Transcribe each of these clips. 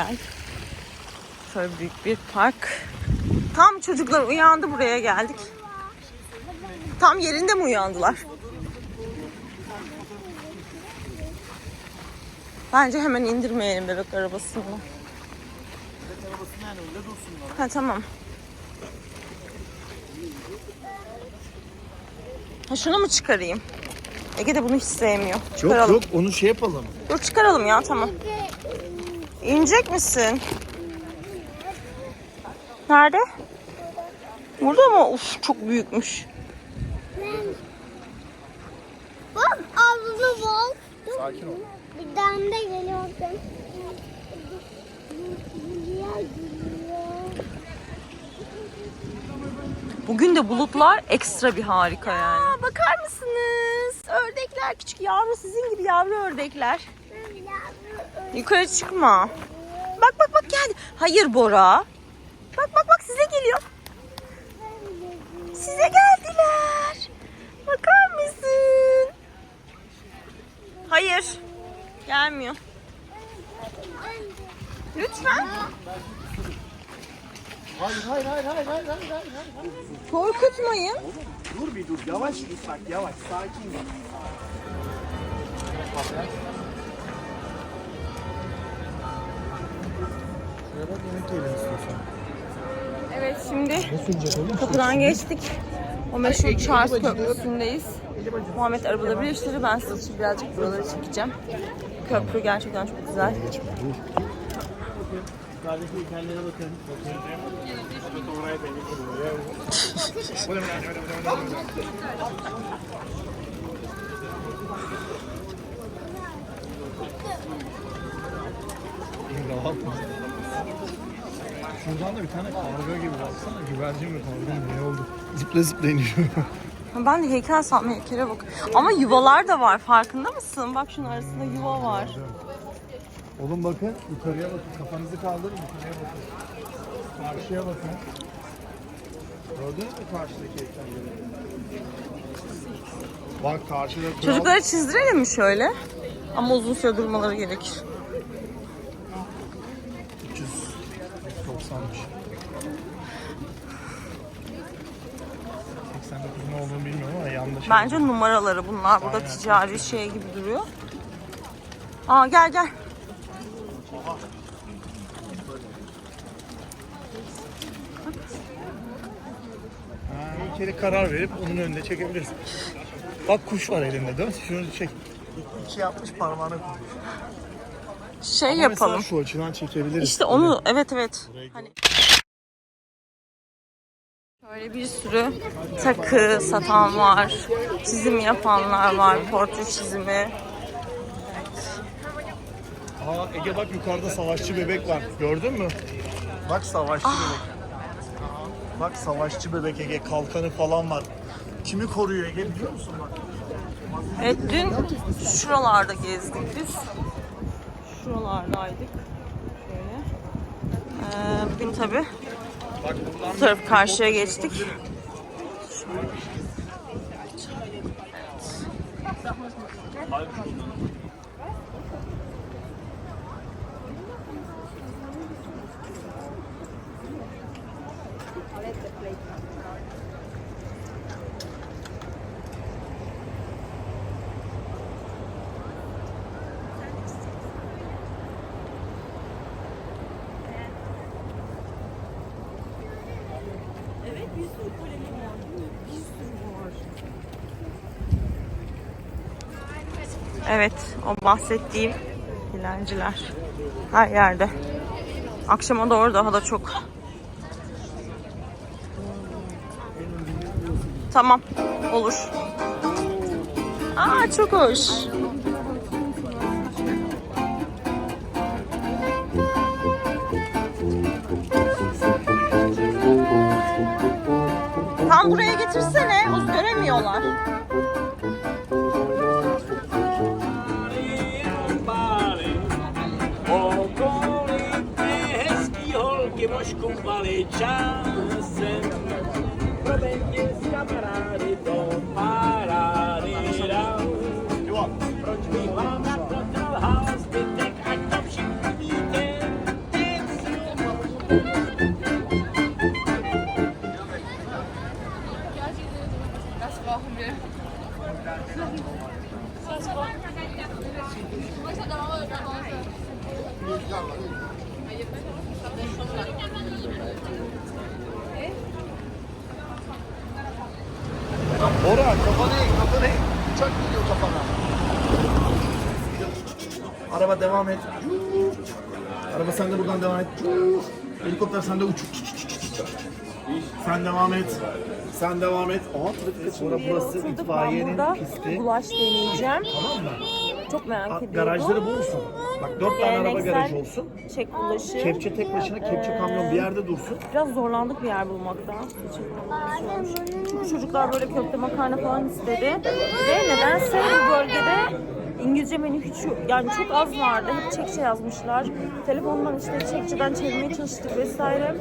yer. Şöyle büyük bir park. Tam çocuklar uyandı buraya geldik. Tam yerinde mi uyandılar? Bence hemen indirmeyelim bebek arabasını. Ha tamam. Ha şunu mu çıkarayım? Ege de bunu hiç sevmiyor. Yok Çıkaralım. yok onu şey yapalım. Dur çıkaralım ya tamam. İnecek misin? Nerede? Burada mı? Uf çok büyükmüş. Bak abla bak. Sakin ol. Bir tane de geliyordum. Geliyor, geliyor. Bugün de bulutlar ekstra bir harika yani. Aa, bakar mısınız? Ördekler küçük yavru sizin gibi yavru ördekler. Yukarı çıkma. Bak bak bak geldi. Hayır Bora. Bak bak bak size geliyor. Size geldiler. Bakar mısın? Hayır. Gelmiyor. Lütfen. Hayır hayır hayır hayır hayır hayır hayır. hayır. Korkutmayın. Dur bir dur yavaş bak yavaş sakin ol. Bak yemek yiyelim istiyorsan. Evet şimdi kapıdan geçtik. O meşhur Charles Köprüsü'ndeyiz. Muhammed arabada birleştirir. Ben size için birazcık buraları çekeceğim. Köprü gerçekten çok güzel. Yukarıdaki heykellere bakın. Bakın. Şuradan da bir tane karga gibi baksana. Güvercin mi karga mı ne oldu? Zıpla zıpla iniyor. Ben de heykel sanma heykele bak. Ama yuvalar da var farkında mısın? Bak şunun arasında yuva var. Oğlum bakın yukarıya bakın. Kafanızı kaldırın yukarıya bakın. Karşıya bakın. Gördünüz mü karşıdaki heykelleri? Bak karşıda kral. Çocukları çizdirelim mi şöyle? Ama uzun süre durmaları gerekir. 390'mış. 89 ne olduğunu bilmiyorum ama yanlış. Bence numaraları bunlar. Burada ticari şey gibi duruyor. Aa gel gel. Ha, bir kere karar verip onun önünde çekebiliriz. Bak kuş var elinde dön. Şunu çek. İki yapmış parmağına koymuş. Şey Ama yapalım. Mesela şu açıdan çekebiliriz. İşte onu evet evet. Buraya Hani Şöyle bir sürü takı satan var. Çizim yapanlar var. Portre çizimi. Aa Ege bak yukarıda savaşçı bebek var. Gördün mü? Bak savaşçı bebek. Bak savaşçı bebek Ege kalkanı falan var. Kimi koruyor Ege biliyor musun bak? Evet dün şuralarda gezdik biz. Şuralardaydık. Böyle. Ee, bugün tabi Bak buradan bu taraf karşıya geçtik. Evet, o bahsettiğim dilenciler her yerde. Akşama doğru daha da çok. Tamam, olur. Aa çok hoş. Tam buraya getirsene, uz göremiyorlar. vale chansen. Prometti scappare do pararira. Proč mi vám na to dal zbytek, ať to všichni víte. Bora kafanı eğ, kafanı eğ. Uçak geliyor kafana. Araba devam et. Araba sen de buradan devam et. Helikopter sen de uç. Sen devam et. Sen devam et. Aha trafik açıldı. Burası Oturduk, ben itfaiyenin burada pisti. Bulaş deneyeceğim. Tamam mı? Çok merak ediyorum. Garajları bu olsun. Bak dört tane araba Geleneksel garajı olsun. Çek bulaşı. Kepçe tek başına, kepçe kamyon bir yerde dursun. Biraz zorlandık bir yer bulmakta. Bu çocuklar böyle köfte makarna falan istedi. Ve nedense bu İngilizce menü hiç yok. Yani çok az vardı. Hep Çekçe yazmışlar. Telefondan işte Çekçeden çevirmeye çalıştık vesaire.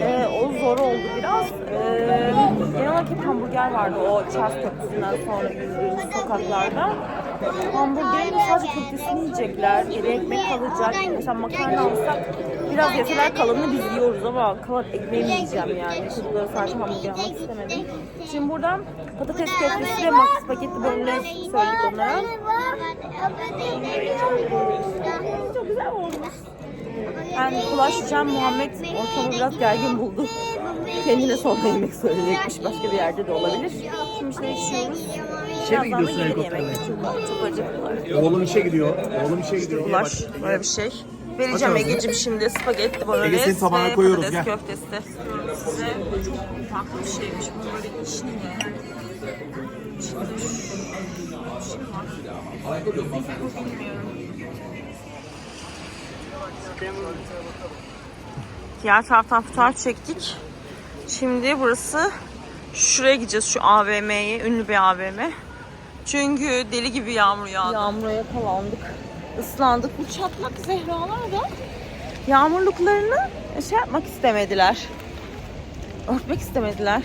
Ee, o zor oldu biraz. Ee, genel olarak hep hamburger vardı o Charles Köprüsü'nden sonra yürüdüğümüz sokaklarda. Hamburgerin de sadece köftesini yiyecekler. Yedi ekmek kalacak. Mesela makarna alsak biraz yeseler kalanını biz yiyoruz ama kalan ekmeğimi yiyeceğim yani. Çocuklara sadece hamburger almak istemedim. Şimdi buradan patates köftesi ve mak- spagetti bolognese söyledik onlara. Çok güzel oldu. Ben bulaşacağım. Muhammed ortamı biraz gergin buldu. Kendine sonra yemek söyleyecekmiş. Başka bir yerde de olabilir. Şimdi işte içiyoruz. İşe mi gidiyorsun helikopterle? yiyorlar. Çok acıktılar. Oğlum işe gidiyor. Oğlum işe gidiyor. Ulaş böyle bir şey. Vereceğim ağzını. Ege'cim şimdi spagetti bolognese Ege, senin tabağına ve koyuyoruz, patates gel. köftesi. Size çok farklı bir şeymiş bu böyle içinde. İçinde şu- var. Diğer taraftan fotoğraf çektik. Şimdi burası şuraya gideceğiz şu AVM'ye, ünlü bir AVM. Çünkü deli gibi yağmur yağdı. Yağmura yakalandık. Islandık. Bu çatlak zehralar da yağmurluklarını şey yapmak istemediler. Örtmek istemediler.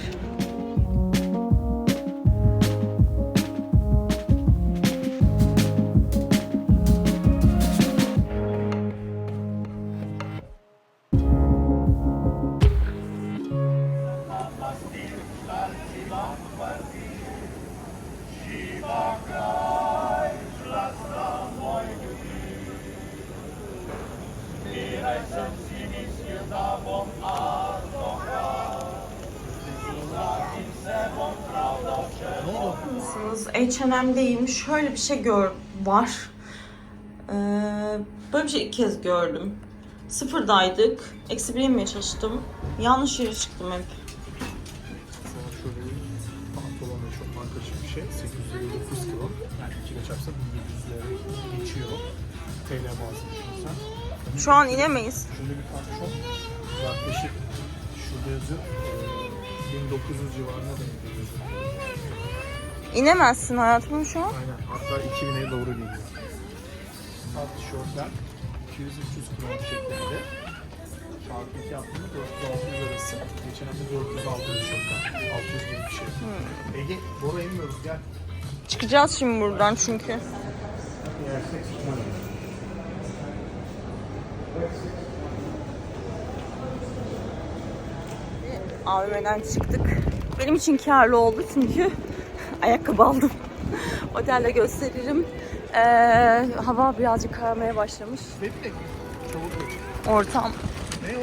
Nasılsınız? H&M'deyim. Şöyle bir şey gör var. Ee, böyle bir şey ilk kez gördüm. Sıfırdaydık. Eksi bir yemeye çalıştım. Yanlış yere çıktım hep. Şu an inemeyiz. Şöyle bir pantolon. Yaklaşık şurada yazıyor. eee, 1900 civarına denk geliyor. İnemezsin hayatım şu an. Aynen. Hatta 2000'e doğru geliyor. Alt tişörtler 200-300 kron şeklinde. 2 yaptığında 400-600 arası. Geçen hafta 400 aldım tişörtler. 600 gibi bir şey. Ege, Bora inmiyoruz gel. Çıkacağız şimdi buradan çünkü. Çıkmadı. AVM'den çıktık. Benim için karlı oldu çünkü ayakkabı aldım. Otelde gösteririm. Ee, hava birazcık kararmaya başlamış. Ortam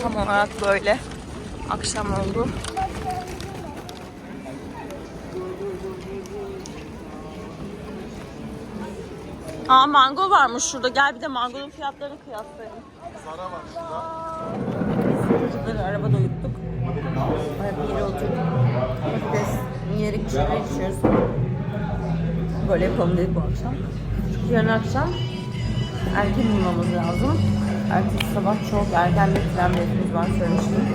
tam olarak böyle. Akşam oldu. Aa mango varmış şurada. Gel bir de mangonun fiyatlarını kıyaslayalım. Zara var şurada. Çocukları arabada uyuttuk. Bir yere oturduk. Patates yiyerek şeyler içiyoruz. Böyle yapalım dedik bu akşam. Çünkü yarın akşam erken uyumamız lazım. Ertesi sabah çok erken bir tren biletimiz var söylemiştim.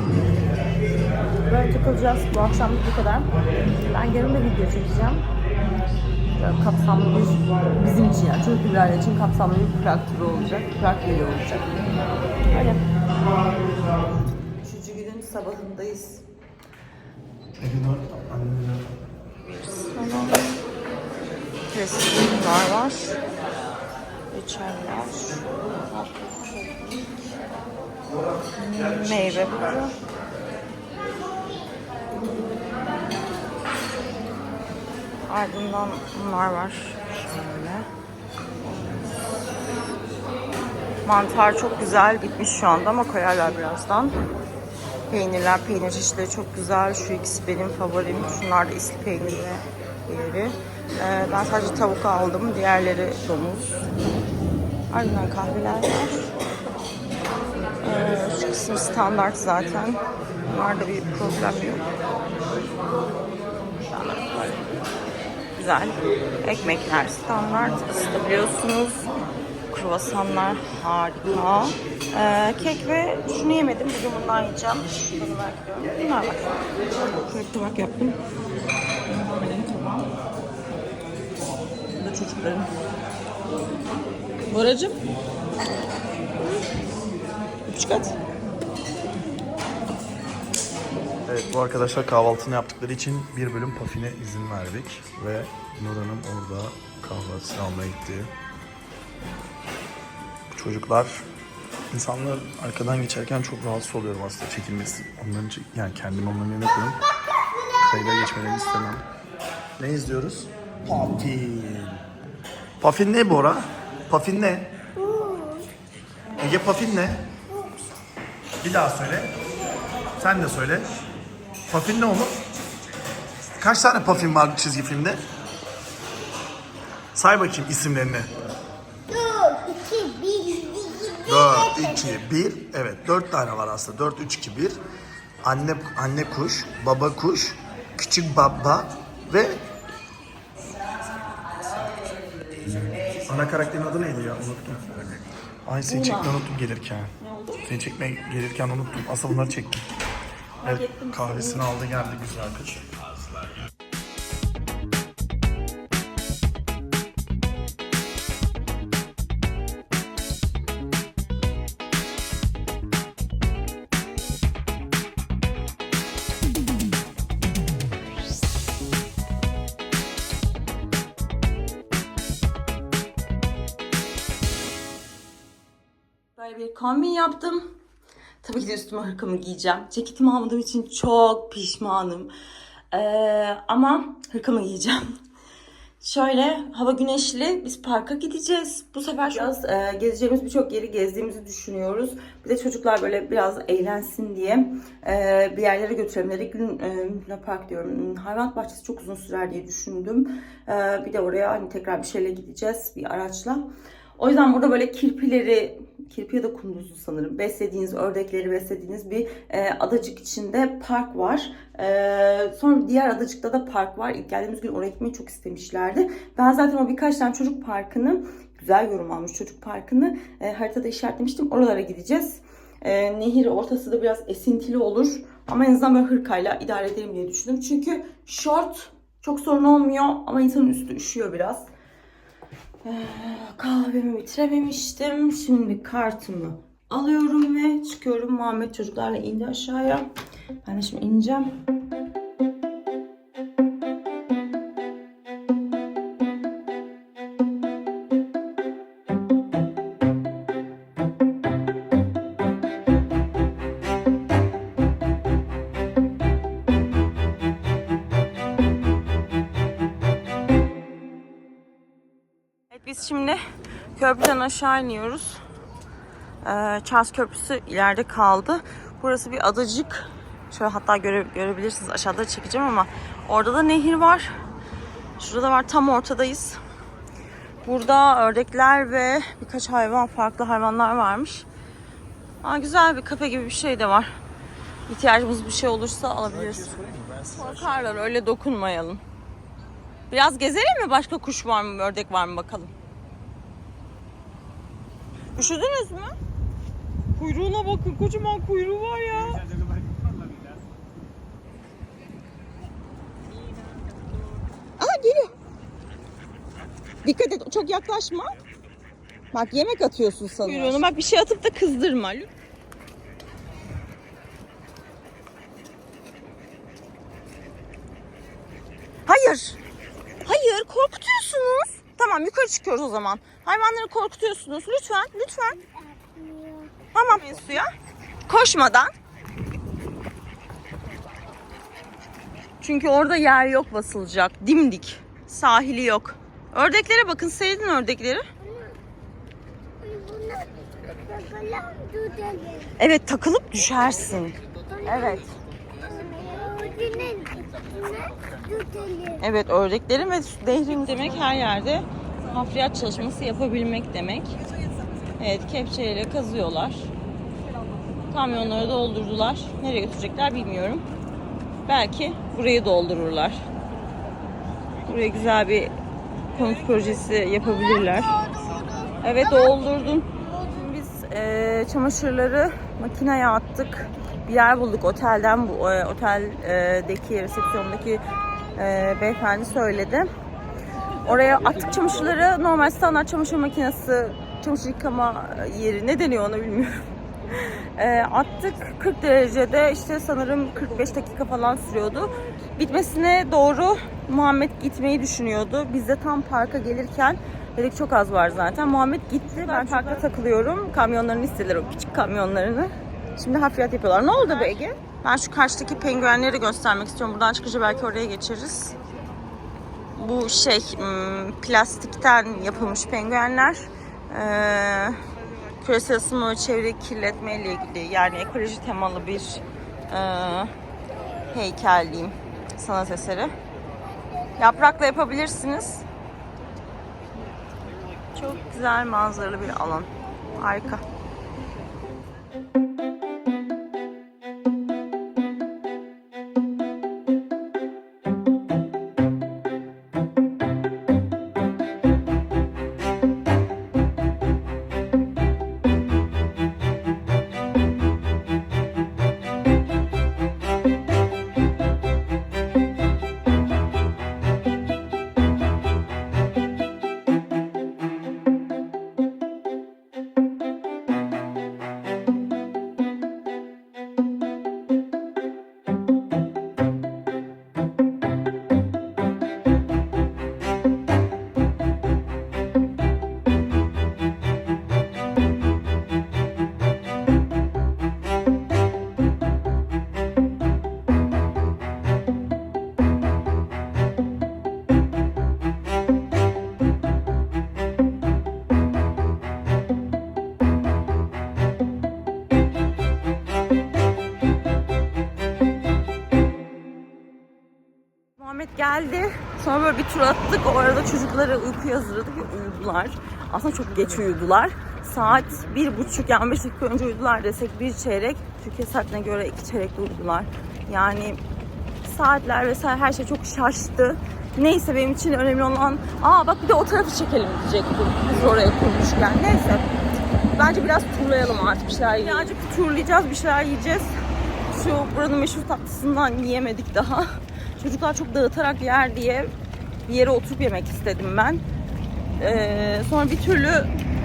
Böyle takılacağız. Bu akşam bu kadar. Ben yarın da video çekeceğim. Böyle kapsamlı bir, bizim için yani çocuklar için kapsamlı bir Prag turu olacak. Prag video olacak. Öyle. Üçüncü günün sabahındayız. Annemler. Resimler var. Reçeller. Meyve burada. Ardından bunlar var. Şöyle. Mantar çok güzel bitmiş şu anda ama koyarlar birazdan. Peynirler, peynir çeşitleri çok güzel. Şu ikisi benim favorim. Şunlar da isli peynir ve diğeri. Ee, ben sadece tavuk aldım. Diğerleri domuz. Ardından kahveler var. Ee, şu kısım standart zaten. Bunlarda bir problem yok. Güzel. Ekmekler standart. ısıtabiliyorsunuz. Kruvasanlar harika. Ee, kek ve şunu yemedim. Bugün bundan yiyeceğim. Şunu merak ediyorum. Bunlar var. Şöyle tabak yaptım. Bu da çocukların. Boracığım. Küçük at. Evet bu arkadaşlar kahvaltını yaptıkları için bir bölüm Puffin'e izin verdik. Ve Nur Hanım orada kahvaltısını almaya gitti. Çocuklar insanlar arkadan geçerken çok rahatsız oluyorum aslında çekilmesi. Onların çek- yani kendim onların yerine koyup kayda geçmelerini istemem. Ne izliyoruz? Puffin. Puffin ne Bora? Puffin ne? Ege Puffin ne? Bir daha söyle. Sen de söyle. Puffin ne olur? Kaç tane Puffin var çizgi filmde? Say bakayım isimlerini. 4, 2, 1, 4, 2, 1. Evet 4 tane var aslında. 4, 3, 2, 1. Anne, anne kuş, baba kuş, küçük baba ve... Ana karakterin adı neydi ya? Unuttum. Ay seni çekmeyi unuttum gelirken. Seni çekmeye gelirken unuttum. Asıl bunları çektim. Evet, kahvesini aldı geldi güzel kız. Böyle bir kombin yaptım. Tabii ki üstüme hırkamı giyeceğim. Ceketimi almadığım için çok pişmanım. Ee, ama hırkamı giyeceğim. Şöyle hava güneşli. Biz parka gideceğiz. Bu sefer biraz e, gezeceğimiz birçok yeri gezdiğimizi düşünüyoruz. Bir de çocuklar böyle biraz eğlensin diye e, bir yerlere götürelim dedik. Gün, e, Park diyorum. Hayvan bahçesi çok uzun sürer diye düşündüm. E, bir de oraya hani tekrar bir şeyle gideceğiz bir araçla. O yüzden burada böyle kirpileri, kirpi ya da kunduzu sanırım beslediğiniz, ördekleri beslediğiniz bir e, adacık içinde park var. E, sonra diğer adacıkta da park var. İlk geldiğimiz gün oraya gitmeyi çok istemişlerdi. Ben zaten o birkaç tane çocuk parkını, güzel yorum almış çocuk parkını e, haritada işaretlemiştim. Oralara gideceğiz. E, nehir ortası da biraz esintili olur. Ama en azından böyle hırkayla idare ederim diye düşündüm. Çünkü short çok sorun olmuyor ama insanın üstü üşüyor biraz. Ee, kahvemi bitirememiştim. Şimdi kartımı alıyorum ve çıkıyorum. Muhammed çocuklarla indi aşağıya. Ben de şimdi ineceğim. Köprüden aşağı iniyoruz. Ee, Köprüsü ileride kaldı. Burası bir adacık. Şöyle hatta göre, görebilirsiniz aşağıda çekeceğim ama orada da nehir var. Şurada da var tam ortadayız. Burada ördekler ve birkaç hayvan farklı hayvanlar varmış. Aa, güzel bir kafe gibi bir şey de var. İhtiyacımız bir şey olursa alabiliriz. Korkarlar öyle dokunmayalım. Biraz gezelim mi? Başka kuş var mı, ördek var mı bakalım. Üşüdünüz mü? Kuyruğuna bakın. Kocaman kuyruğu var ya. Aha geliyor. Dikkat et. Çok yaklaşma. Bak yemek atıyorsun sanıyor. Kuyruğuna bak bir şey atıp da kızdırma. Hayır. Hayır korkutuyorsunuz. Tamam yukarı çıkıyoruz o zaman. Hayvanları korkutuyorsunuz. Lütfen lütfen. Tamam suya. Koşmadan. Çünkü orada yer yok basılacak. Dimdik. Sahili yok. Ördeklere bakın. Sevdin ördekleri. Evet takılıp düşersin. Evet. Evet ördeklerin ve nehrin demek her yerde hafriyat çalışması yapabilmek demek. Evet kepçeyle kazıyorlar. Kamyonları doldurdular. Nereye götürecekler bilmiyorum. Belki burayı doldururlar. Buraya güzel bir konut projesi yapabilirler. Evet doldurdum. Biz eee, çamaşırları makineye attık. Bir yer bulduk otelden bu e, oteldeki resepsiyondaki e, beyefendi söyledi. Oraya attık çamaşırları. Normal standart çamaşır makinesi, çamaşır yıkama yeri ne deniyor ona bilmiyorum. E, attık 40 derecede işte sanırım 45 dakika falan sürüyordu. Bitmesine doğru Muhammed gitmeyi düşünüyordu. Biz de tam parka gelirken dedik çok az var zaten. Muhammed gitti. Ben parkta takılıyorum. Kamyonlarını istediler o küçük kamyonlarını. Şimdi hafriyat yapıyorlar. Ne oldu be Ege? Ben şu karşıdaki penguenleri göstermek istiyorum. Buradan çıkınca belki oraya geçeriz. Bu şey hmm, plastikten yapılmış penguenler. Ee, küresel ısınma ve çevre kirletme ile ilgili yani ekoloji temalı bir e, heykel diyeyim sanat eseri. Yaprakla yapabilirsiniz. Çok güzel manzaralı bir alan. Harika. Sonra böyle bir tur attık. O arada çocukları uykuya hazırladık ve uyudular. Aslında çok geç uyudular. Saat bir buçuk yani beş dakika önce uyudular desek bir çeyrek. Türkiye saatine göre iki çeyrekte uyudular. Yani saatler vesaire her şey çok şaştı. Neyse benim için önemli olan aa bak bir de o tarafı çekelim diyecektim. Biz oraya kurmuşken. Neyse. Bence biraz turlayalım artık bir şeyler yiyelim. Birazcık turlayacağız bir şeyler yiyeceğiz. Şu buranın meşhur tatlısından yiyemedik daha. Çocuklar çok dağıtarak yer diye bir yere oturup yemek istedim ben. Ee, sonra bir türlü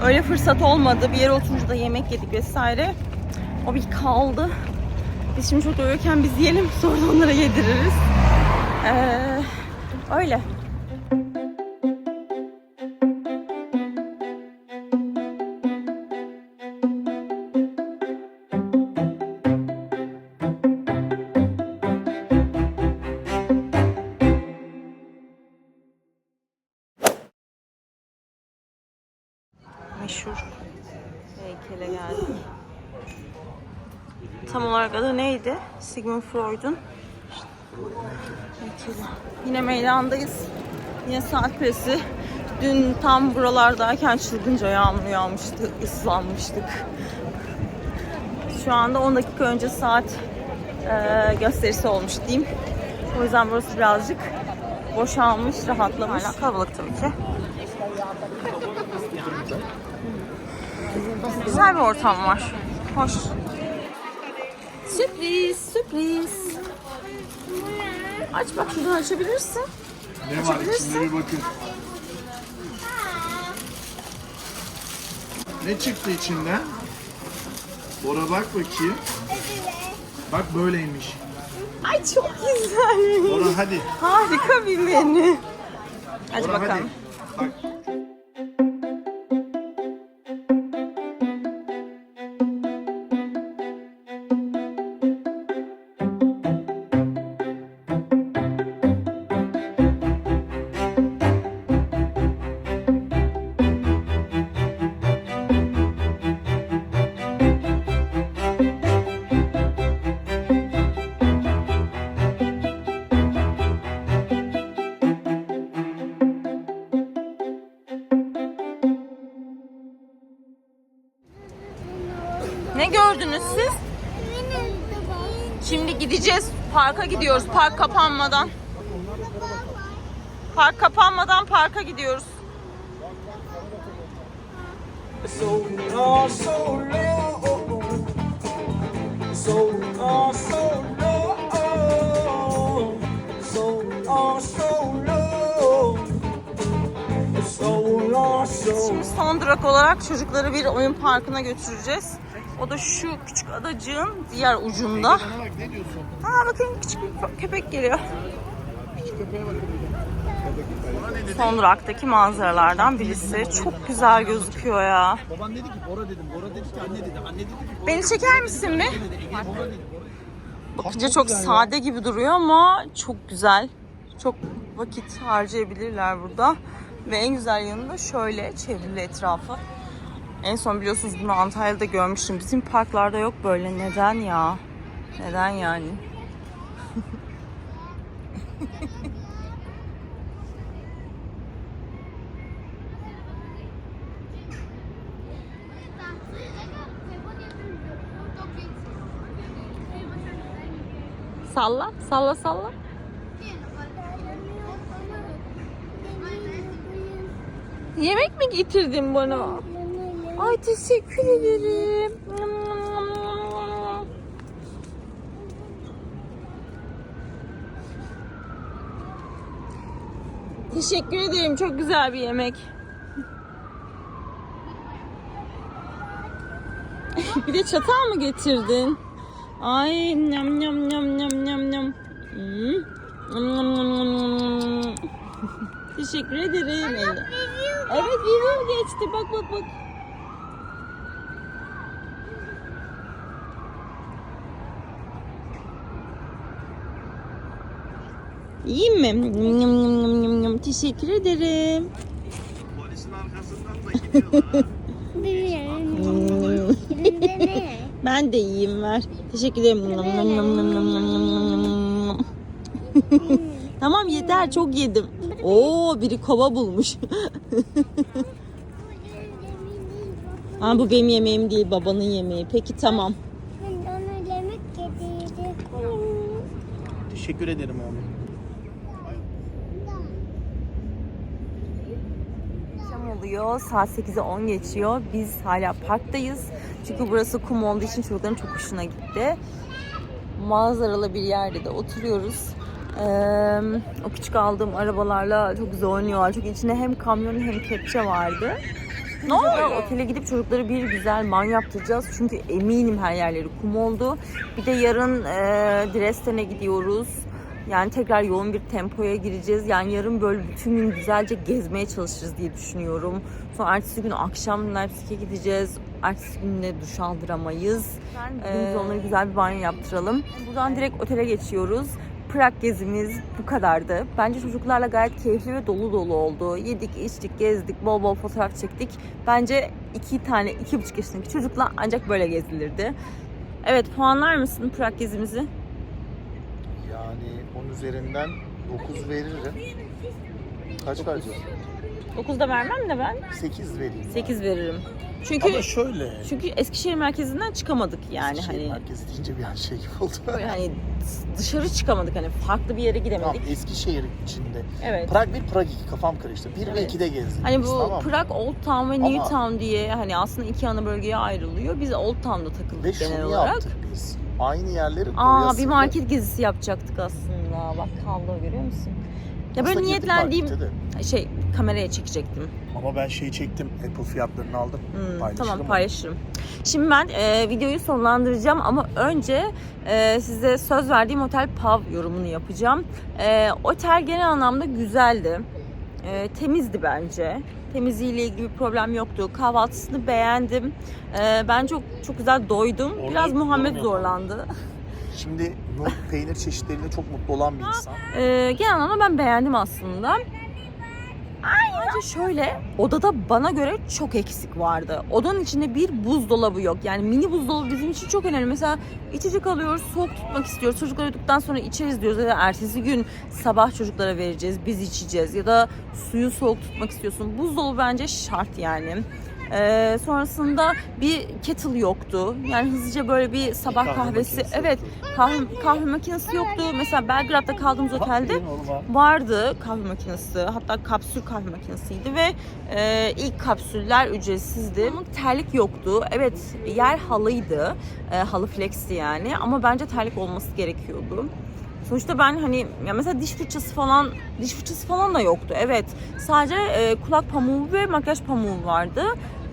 öyle fırsat olmadı. Bir yere oturunca da yemek yedik vesaire. O bir kaldı. Biz şimdi çok doyuyorken biz yiyelim sonra onlara yediririz. Ee, öyle. Neydi? Sigmund Freud'un. Yine meydandayız. Yine saat kulesi. Dün tam buralardayken çılgınca yağmur yağmıştı, ıslanmıştık. Şu anda 10 dakika önce saat e, gösterisi olmuş diyeyim. O yüzden burası birazcık boşalmış, rahatlamış. Hala kalabalık tabii ki. Güzel bir ortam var. Hoş. Sürpriz, sürpriz. Aç bak şuradan açabilirsin. Ne var içinde bir bakın. Ne çıktı içinden? Bora bak bakayım. Bak böyleymiş. Ay çok güzel. Bora hadi. Harika bir menü. Hadi Bora bakalım. hadi. Bak Parka gidiyoruz. Park kapanmadan. Park kapanmadan parka gidiyoruz. So long, so low. So long, so low. So long, so low. So long, so Şimdi son durak olarak çocukları bir oyun parkına götüreceğiz. O da şu küçük adacığın diğer ucunda. Bak ne diyorsun? Aa bakın küçük bir köpek geliyor. Küçük köpeğe bakın. Son duraktaki manzaralardan birisi. Çok güzel gözüküyor ya. Baban dedi ki Bora dedim. Bora dedi ki anne dedi. Anne dedi ki Bora Beni çeker misin bir? Bakınca çok sade gibi duruyor ama çok güzel. Çok vakit harcayabilirler burada. Ve en güzel yanı da şöyle çevrili etrafı. En son biliyorsunuz bunu Antalya'da görmüştüm. Bizim parklarda yok böyle. Neden ya? Neden yani? Salla, salla, salla. Yemek mi getirdin bana? Ay teşekkür ederim. Teşekkür ederim. Çok güzel bir yemek. bir de çatal mı getirdin? Ay nyam nyam nyam nyam nyam nyam. Hmm. Teşekkür ederim. Evet video geçti. Bak bak bak. Yiyeyim mi? Yum, yum, yum, yum, yum. Teşekkür ederim. Ben de yiyeyim ver. Teşekkür ederim. tamam yeter çok yedim. Oo biri kova bulmuş. Ama bu benim yemeğim değil babanın yemeği. Peki tamam. Teşekkür ederim oğlum. Oluyor. Saat 8'e 10 geçiyor. Biz hala parktayız. Çünkü burası kum olduğu için çocukların çok hoşuna gitti. Manzaralı bir yerde de oturuyoruz. Ee, o küçük aldığım arabalarla çok güzel oynuyorlar. Çünkü içinde hem kamyon hem kepçe vardı. Ne oluyor? Otele gidip çocukları bir güzel man yaptıracağız. Çünkü eminim her yerleri kum oldu. Bir de yarın e, Dresden'e gidiyoruz. Yani tekrar yoğun bir tempoya gireceğiz. Yani yarın böyle bütün gün güzelce gezmeye çalışırız diye düşünüyorum. Sonra ertesi gün akşam Leipzig'e gideceğiz. Ertesi gün de duş aldıramayız. Ee, onları güzel bir banyo yaptıralım. Buradan direkt otele geçiyoruz. Prag gezimiz bu kadardı. Bence çocuklarla gayet keyifli ve dolu dolu oldu. Yedik, içtik, gezdik, bol bol fotoğraf çektik. Bence iki tane, iki buçuk yaşındaki çocukla ancak böyle gezilirdi. Evet, puanlar mısın Prag gezimizi? Yani 10 üzerinden 9 veririm. Kaç vereceğim? 9'da vermem de ben 8 vereyim. 8 veririm. Çünkü Ama şöyle. çünkü Eskişehir merkezinden çıkamadık yani Eskişehir hani merkezi deyince bir an şey gibi oldu. böyle hani dışarı çıkamadık hani farklı bir yere tamam gidemedik. Eskişehir içinde. Evet. Prag 1, Prag 2 kafam karıştı. 1 ve Evet. 2'de gezdik. Hani biz, bu tamam. Prag Old Town ve Ama- New Town diye hani aslında iki ana bölgeye ayrılıyor. Biz Old Town'da takıldık Ve genel şunu olarak. yaptık biz. Aynı yerleri Aa bir market gezisi yapacaktık aslında. Bak kablo görüyor musun? Ya Aslında böyle niyetlendiğim markete de. şey kameraya çekecektim. Ama ben şeyi çektim. Apple fiyatlarını aldım. Hmm, Paylaşırım tamam onu. paylaşırım. Şimdi ben e, videoyu sonlandıracağım ama önce e, size söz verdiğim otel Pav yorumunu yapacağım. E, otel genel anlamda güzeldi. E, temizdi bence. Temizliğiyle ilgili bir problem yoktu. Kahvaltısını beğendim. E, ben çok çok güzel doydum. Orada Biraz Muhammed zorlandı. Şimdi Nuh peynir çeşitleriyle çok mutlu olan bir insan. E, genel anlamda ben beğendim aslında. Ayrıca şöyle odada bana göre çok eksik vardı. Odanın içinde bir buzdolabı yok. Yani mini buzdolabı bizim için çok önemli. Mesela içecek alıyoruz, soğuk tutmak istiyoruz. Çocuklar uyuduktan sonra içeriz diyoruz. Ya da ertesi gün sabah çocuklara vereceğiz, biz içeceğiz. Ya da suyu soğuk tutmak istiyorsun. Buzdolabı bence şart yani. Ee, sonrasında bir kettle yoktu. Yani hızlıca böyle bir sabah Kahve kahvesi. makinesi Evet, kahve, kahve makinesi yoktu. Mesela Belgrad'da kaldığımız otelde vardı kahve makinesi. Hatta kapsül kahve makinesiydi ve e, ilk kapsüller ücretsizdi. Ama terlik yoktu. Evet, yer halıydı. E, halı flexti yani ama bence terlik olması gerekiyordu. Sonuçta ben hani ya mesela diş fırçası falan diş fırçası falan da yoktu. Evet. Sadece e, kulak pamuğu ve makyaj pamuğu vardı.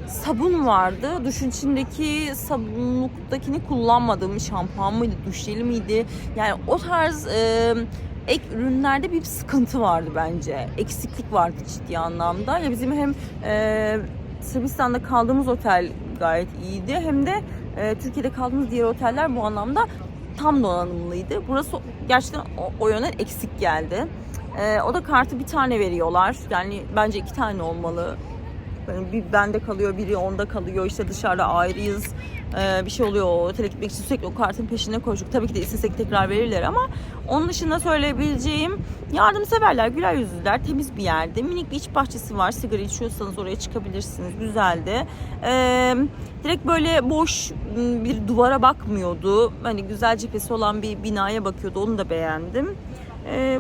Sabun vardı. Duşun içindeki sabunluktakini kullanmadım. Şampuan mıydı, duş jeli miydi? Yani o tarz e, ek ürünlerde bir sıkıntı vardı bence. Eksiklik vardı ciddi anlamda. Ya bizim hem e, Sırbistan'da kaldığımız otel gayet iyiydi hem de e, Türkiye'de kaldığımız diğer oteller bu anlamda tam donanımlıydı. Burası gerçekten o, o yönden eksik geldi. Ee, o da kartı bir tane veriyorlar. Yani bence iki tane olmalı. Yani bir bende kalıyor, biri onda kalıyor. İşte dışarıda ayrıyız. Ee, bir şey oluyor. Otele gitmek için sürekli o kartın peşine koştuk. Tabii ki de istesek tekrar verirler ama onun dışında söyleyebileceğim yardımseverler, güler yüzlüler, temiz bir yerdi. Minik bir iç bahçesi var. Sigara içiyorsanız oraya çıkabilirsiniz. Güzeldi. Ee, direkt böyle boş bir duvara bakmıyordu. Hani güzel cephesi olan bir binaya bakıyordu. Onu da beğendim. Ee,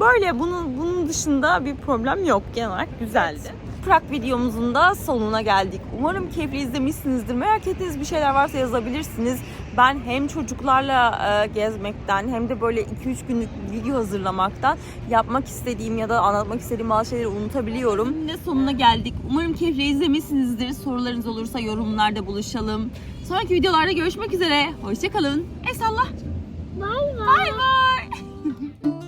böyle bunun bunun dışında bir problem yok. Genel olarak güzeldi. Prag videomuzun da sonuna geldik. Umarım keyifli izlemişsinizdir. Merak ettiğiniz bir şeyler varsa yazabilirsiniz. Ben hem çocuklarla e, gezmekten hem de böyle 2-3 günlük video hazırlamaktan yapmak istediğim ya da anlatmak istediğim bazı şeyleri unutabiliyorum. Şimdi sonuna geldik. Umarım keyifle izlemişsinizdir. Sorularınız olursa yorumlarda buluşalım. Sonraki videolarda görüşmek üzere. Hoşçakalın. Eyvallah. Bay bay. Bay bay.